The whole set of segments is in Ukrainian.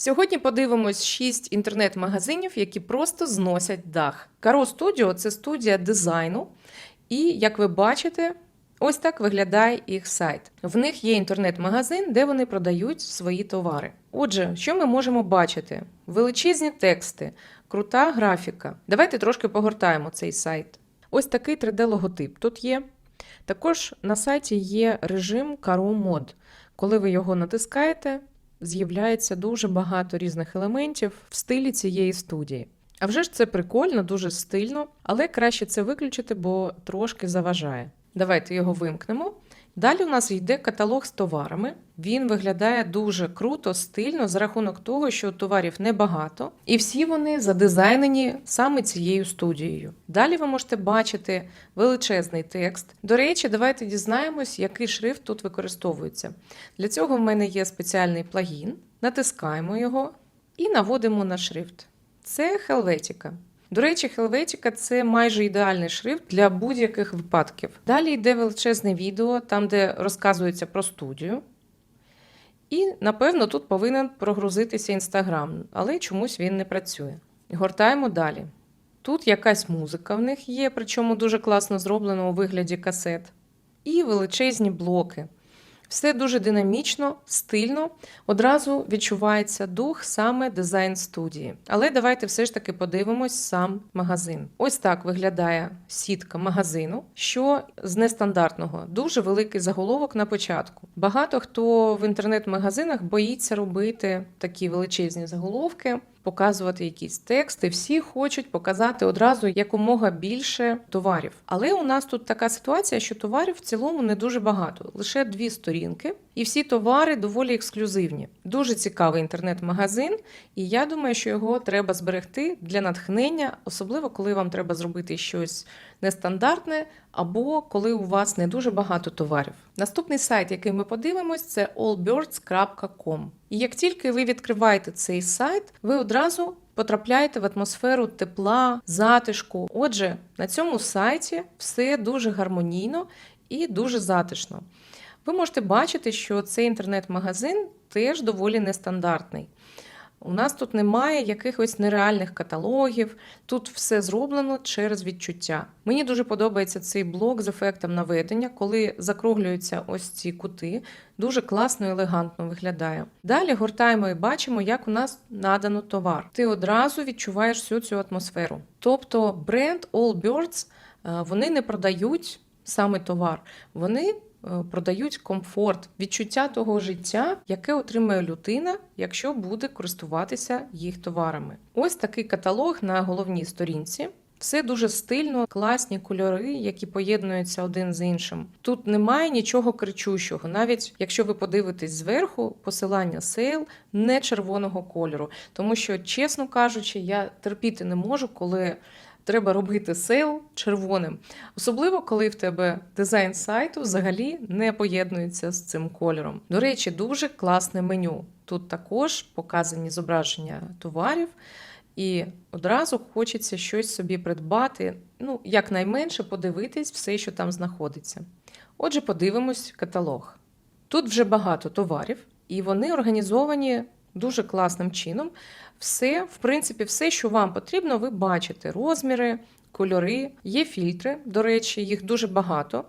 Сьогодні подивимось 6 інтернет-магазинів, які просто зносять дах. Каро Studio – це студія дизайну, і як ви бачите, ось так виглядає їх сайт. В них є інтернет-магазин, де вони продають свої товари. Отже, що ми можемо бачити? Величезні тексти, крута графіка. Давайте трошки погортаємо цей сайт. Ось такий 3D-логотип тут є. Також на сайті є режим Caro Mod. Коли ви його натискаєте, з'являється дуже багато різних елементів в стилі цієї студії. А вже ж це прикольно, дуже стильно, але краще це виключити, бо трошки заважає. Давайте його вимкнемо. Далі у нас йде каталог з товарами. Він виглядає дуже круто, стильно за рахунок того, що товарів небагато, і всі вони задизайнені саме цією студією. Далі ви можете бачити величезний текст. До речі, давайте дізнаємось, який шрифт тут використовується. Для цього в мене є спеціальний плагін. Натискаємо його і наводимо на шрифт. Це Helvetica. До речі, Helvetica – це майже ідеальний шрифт для будь-яких випадків. Далі йде величезне відео, там, де розказується про студію. І, напевно, тут повинен прогрузитися Інстаграм, але чомусь він не працює. Гортаємо далі. Тут якась музика в них є, причому дуже класно зроблено у вигляді касет. І величезні блоки. Все дуже динамічно, стильно, одразу відчувається дух саме дизайн студії. Але давайте все ж таки подивимось сам магазин. Ось так виглядає сітка магазину, що з нестандартного дуже великий заголовок на початку. Багато хто в інтернет-магазинах боїться робити такі величезні заголовки. Показувати якісь тексти, всі хочуть показати одразу якомога більше товарів. Але у нас тут така ситуація, що товарів в цілому не дуже багато, лише дві сторінки, і всі товари доволі ексклюзивні. Дуже цікавий інтернет-магазин, і я думаю, що його треба зберегти для натхнення, особливо коли вам треба зробити щось нестандартне, або коли у вас не дуже багато товарів. Наступний сайт, який ми подивимось, це allbirds.com. І як тільки ви відкриваєте цей сайт, ви одразу потрапляєте в атмосферу тепла, затишку. Отже, на цьому сайті все дуже гармонійно і дуже затишно. Ви можете бачити, що цей інтернет-магазин теж доволі нестандартний. У нас тут немає якихось нереальних каталогів, тут все зроблено через відчуття. Мені дуже подобається цей блок з ефектом наведення, коли закруглюються ось ці кути. Дуже класно і елегантно виглядає. Далі гортаємо і бачимо, як у нас надано товар. Ти одразу відчуваєш всю цю атмосферу. Тобто бренд Allbirds е, вони не продають саме товар, вони продають комфорт, відчуття того життя, яке отримує людина, якщо буде користуватися їх товарами. Ось такий каталог на головній сторінці. Все дуже стильно, класні кольори, які поєднуються один з іншим. Тут немає нічого кричущого, навіть якщо ви подивитесь зверху, посилання сейл не червоного кольору. Тому що, чесно кажучи, я терпіти не можу, коли треба робити сейл червоним. Особливо, коли в тебе дизайн сайту взагалі не поєднується з цим кольором. До речі, дуже класне меню. Тут також показані зображення товарів. І одразу хочеться щось собі придбати, ну, якнайменше подивитись все, що там знаходиться. Отже, подивимось каталог. Тут вже багато товарів, і вони організовані дуже класним чином. Все, в принципі, все, що вам потрібно, ви бачите: розміри, кольори, є фільтри, до речі, їх дуже багато.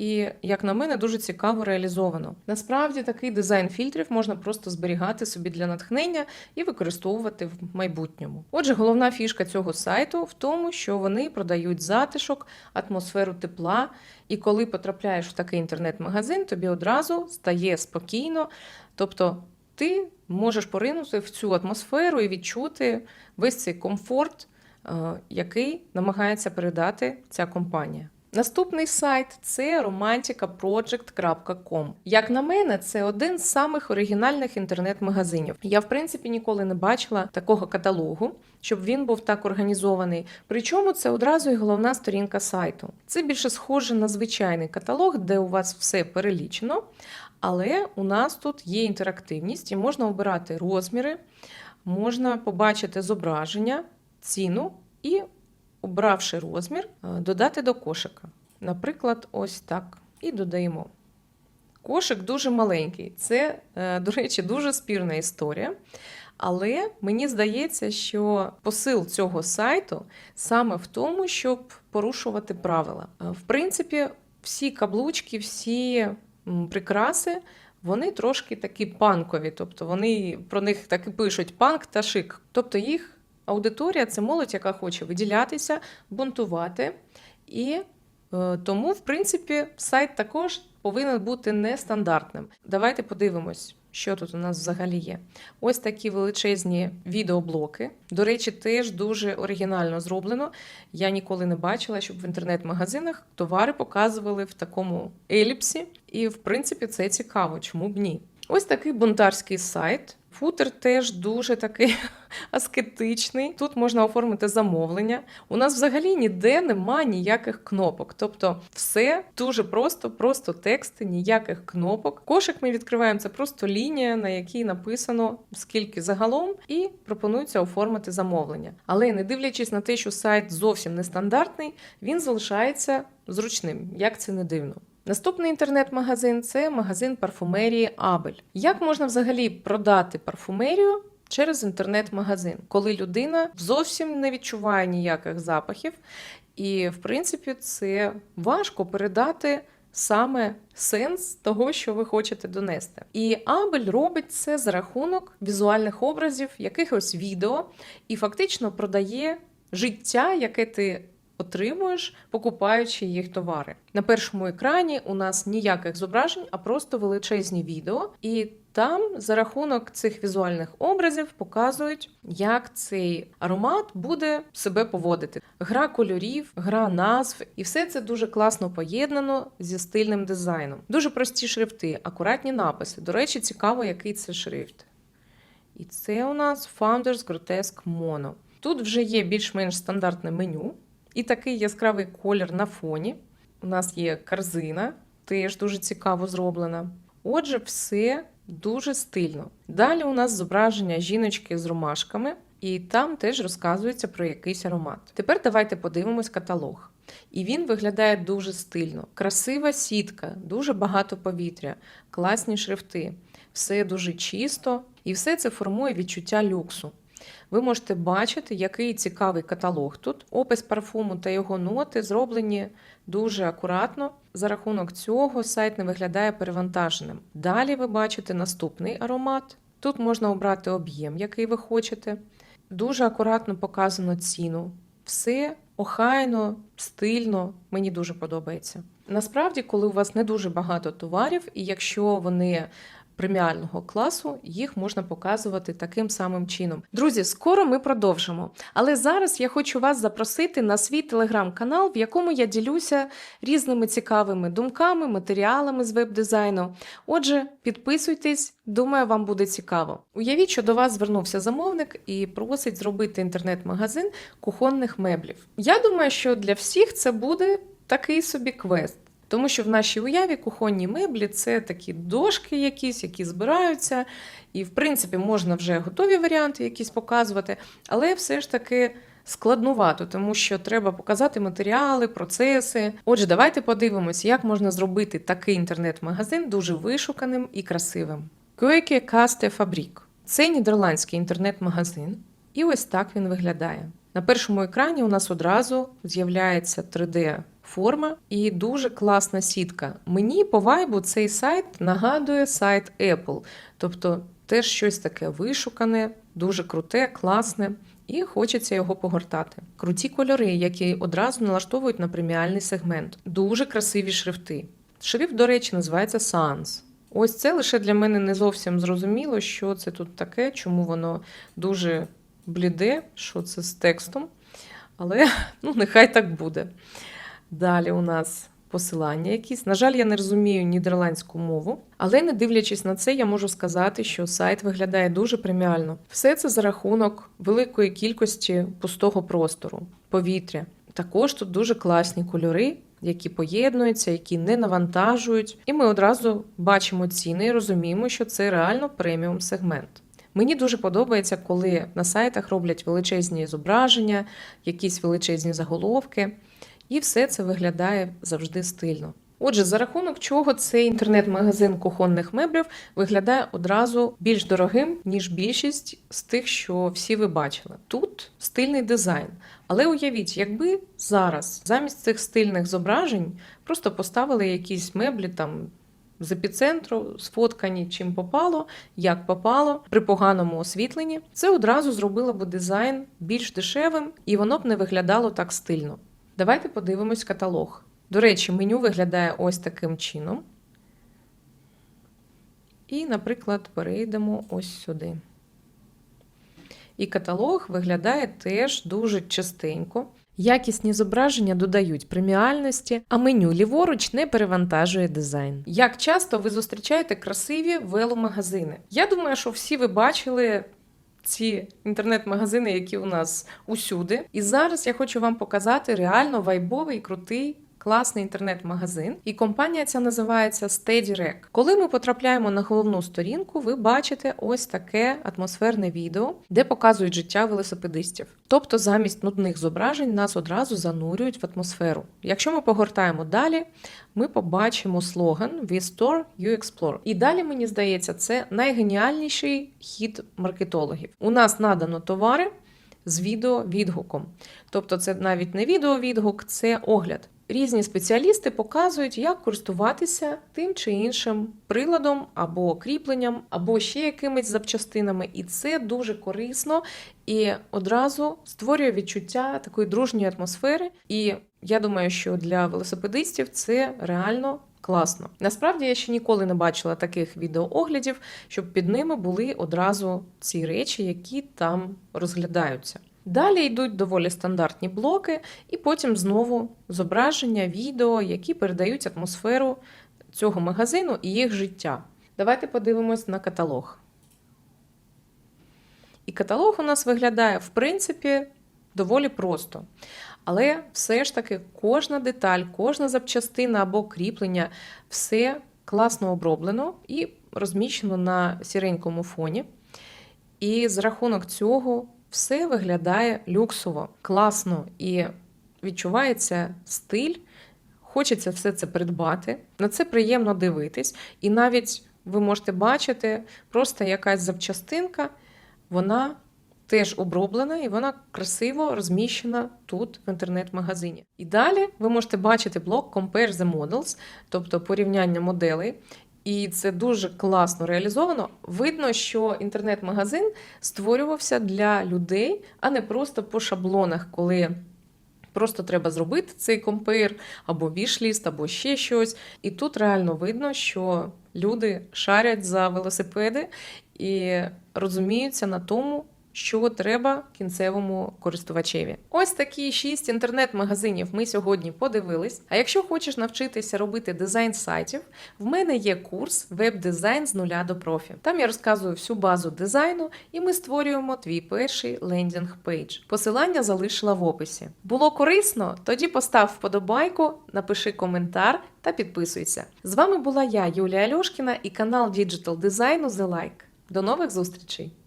І, як на мене, дуже цікаво реалізовано. Насправді такий дизайн фільтрів можна просто зберігати собі для натхнення і використовувати в майбутньому. Отже, головна фішка цього сайту в тому, що вони продають затишок, атмосферу тепла. І коли потрапляєш в такий інтернет-магазин, тобі одразу стає спокійно. Тобто ти можеш поринути в цю атмосферу і відчути весь цей комфорт, е, який намагається передати ця компанія. Наступний сайт це romanticaproject.com. Як на мене, це один з самих оригінальних інтернет-магазинів. Я, в принципі, ніколи не бачила такого каталогу, щоб він був так організований. Причому це одразу і головна сторінка сайту. Це більше схоже на звичайний каталог, де у вас все перелічено. Але у нас тут є інтерактивність і можна обирати розміри, можна побачити зображення, ціну і обравши розмір, е, додати до кошика. Наприклад, ось так. І додаємо. Кошик дуже маленький. Це, е, до речі, дуже спірна історія. Але мені здається, що посил цього сайту саме в тому, щоб порушувати правила. Е, В принципі, всі каблучки, всі прикраси. Вони трошки такі панкові, тобто вони про них так і пишуть панк та шик. Тобто їх аудиторія це молодь, яка хоче виділятися, бунтувати. І е, тому, в принципі, сайт також повинен бути нестандартним. Давайте подивимось, що тут у нас взагалі є. Ось такі величезні відеоблоки. До речі, теж дуже оригінально зроблено. Я ніколи не бачила, щоб в інтернет-магазинах товари показували в такому еліпсі. І, в принципі, це цікаво, чому б ні. Ось такий бунтарський сайт. Футер теж дуже такий аскетичний. Тут можна оформити замовлення. У нас взагалі ніде нема ніяких кнопок. Тобто, все дуже просто, просто тексти, ніяких кнопок. Кошик ми відкриваємо це просто лінія, на якій написано скільки загалом, і пропонується оформити замовлення. Але не дивлячись на те, що сайт зовсім нестандартний, він залишається зручним, як це не дивно. Наступний інтернет-магазин це магазин парфумерії Абель. Як можна взагалі продати парфумерію через інтернет-магазин, коли людина зовсім не відчуває ніяких запахів, і в принципі це важко передати. Саме сенс того, що ви хочете донести. І Абель робить це за рахунок візуальних образів, якихось відео, і фактично продає життя, яке ти отримуєш, покупаючи їх товари. На першому екрані у нас ніяких зображень, а просто величезні відео. І там за рахунок цих візуальних образів показують, як цей аромат буде себе поводити. Гра кольорів, гра назв, і все це дуже класно поєднано зі стильним дизайном. Дуже прості шрифти, акуратні написи. До речі, цікаво, який це шрифт. І це у нас Founders Grotesque Mono. Тут вже є більш-менш стандартне меню. І такий яскравий колір на фоні. У нас є корзина, теж дуже цікаво зроблена. Отже, все дуже стильно. Далі у нас зображення жіночки з ромашками, і там теж розказується про якийсь аромат. Тепер давайте подивимось каталог. І він виглядає дуже стильно. Красива сітка, дуже багато повітря, класні шрифти. Все дуже чисто, і все це формує відчуття люксу. Ви можете бачити, який цікавий каталог тут. Опис парфуму та його ноти зроблені дуже акуратно. За рахунок цього сайт не виглядає перевантаженим. Далі ви бачите наступний аромат. Тут можна обрати об'єм, який ви хочете. Дуже акуратно показано ціну. Все охайно, стильно, мені дуже подобається. Насправді, коли у вас не дуже багато товарів, і якщо вони преміального класу, їх можна показувати таким самим чином. Друзі, скоро ми продовжимо. Але зараз я хочу вас запросити на свій телеграм-канал, в якому я ділюся різними цікавими думками, матеріалами з веб-дизайну. Отже, підписуйтесь, думаю, вам буде цікаво. Уявіть, що до вас звернувся замовник і просить зробити інтернет-магазин кухонних меблів. Я думаю, що для всіх це буде такий собі квест. Тому що в нашій уяві кухонні меблі це такі дошки, якісь, які збираються, і, в принципі, можна вже готові варіанти якісь показувати, але все ж таки складнувато, тому що треба показати матеріали, процеси. Отже, давайте подивимось, як можна зробити такий інтернет-магазин дуже вишуканим і красивим. Койке Касте Фабрік це нідерландський інтернет-магазин, і ось так він виглядає. На першому екрані у нас одразу з'являється 3D форма і дуже класна сітка. Мені по вайбу цей сайт нагадує сайт Apple, тобто теж щось таке вишукане, дуже круте, класне. І хочеться його погортати. Круті кольори, які одразу налаштовують на преміальний сегмент. Дуже красиві шрифти. Шрифт, до речі, називається Sans. Ось це лише для мене не зовсім зрозуміло, що це тут таке, чому воно дуже бліде, що це з текстом. Але ну, нехай так буде. Далі у нас посилання якісь. На жаль, я не розумію нідерландську мову, але не дивлячись на це, я можу сказати, що сайт виглядає дуже преміально. Все це за рахунок великої кількості пустого простору, повітря. Також тут дуже класні кольори. Які поєднуються, які не навантажують, і ми одразу бачимо ціни і розуміємо, що це реально преміум сегмент. Мені дуже подобається, коли на сайтах роблять величезні зображення, якісь величезні заголовки, і все це виглядає завжди стильно. Отже, за рахунок чого цей інтернет-магазин кухонних меблів виглядає одразу більш дорогим, ніж більшість з тих, що всі ви бачили. Тут стильний дизайн. Але уявіть, якби зараз замість цих стильних зображень просто поставили якісь меблі там з епіцентру, сфоткані чим попало, як попало, при поганому освітленні, це одразу зробило б дизайн більш дешевим і воно б не виглядало так стильно. Давайте подивимось каталог. До речі, меню виглядає ось таким чином. І, наприклад, перейдемо ось сюди. І каталог виглядає теж дуже частенько. Якісні зображення додають преміальності, а меню ліворуч не перевантажує дизайн. Як часто ви зустрічаєте красиві веломагазини? Я думаю, що всі ви бачили ці інтернет-магазини, які у нас усюди. І зараз я хочу вам показати реально вайбовий, крутий. Класний інтернет-магазин, і компанія ця називається SteadyRec. Коли ми потрапляємо на головну сторінку, ви бачите ось таке атмосферне відео, де показують життя велосипедистів. Тобто, замість нудних зображень нас одразу занурюють в атмосферу. Якщо ми погортаємо далі, ми побачимо слоган «We store, you explore». І далі, мені здається, це найгеніальніший хід маркетологів. У нас надано товари з відео-відгуком. Тобто, це навіть не відео-відгук, це огляд. Різні спеціалісти показують, як користуватися тим чи іншим приладом або кріпленням, або ще якимись запчастинами. І це дуже корисно і одразу створює відчуття такої дружньої атмосфери. І я думаю, що для велосипедистів це реально. Класно. Насправді я ще ніколи не бачила таких відеооглядів, щоб під ними були одразу ці речі, які там розглядаються. Далі йдуть доволі стандартні блоки, і потім знову зображення, відео, які передають атмосферу цього магазину і їх життя. Давайте подивимось на каталог. І каталог у нас виглядає, в принципі, доволі просто. Але все ж таки кожна деталь, кожна запчастина або кріплення, все класно оброблено і розміщено на сіренькому фоні. І з рахунок цього все виглядає люксово, класно і відчувається стиль. Хочеться все це придбати. На це приємно дивитись. І навіть ви можете бачити, просто якась запчастинка, вона теж оброблена і вона красиво розміщена тут в інтернет-магазині. І далі ви можете бачити блок Compare the Models, тобто порівняння моделей. І це дуже класно реалізовано. Видно, що інтернет-магазин створювався для людей, а не просто по шаблонах, коли просто треба зробити цей компир або вішліст, або ще щось. І тут реально видно, що люди шарять за велосипеди і розуміються на тому. Що треба кінцевому користувачеві? Ось такі шість інтернет-магазинів ми сьогодні подивились. А якщо хочеш навчитися робити дизайн сайтів, в мене є курс веб-дизайн з нуля до профі. Там я розказую всю базу дизайну, і ми створюємо твій перший лендінг пейдж. Посилання залишила в описі. Було корисно? Тоді постав вподобайку, напиши коментар та підписуйся. З вами була я, Юлія Альошкіна, і канал Digital дизайну The Like. До нових зустрічей!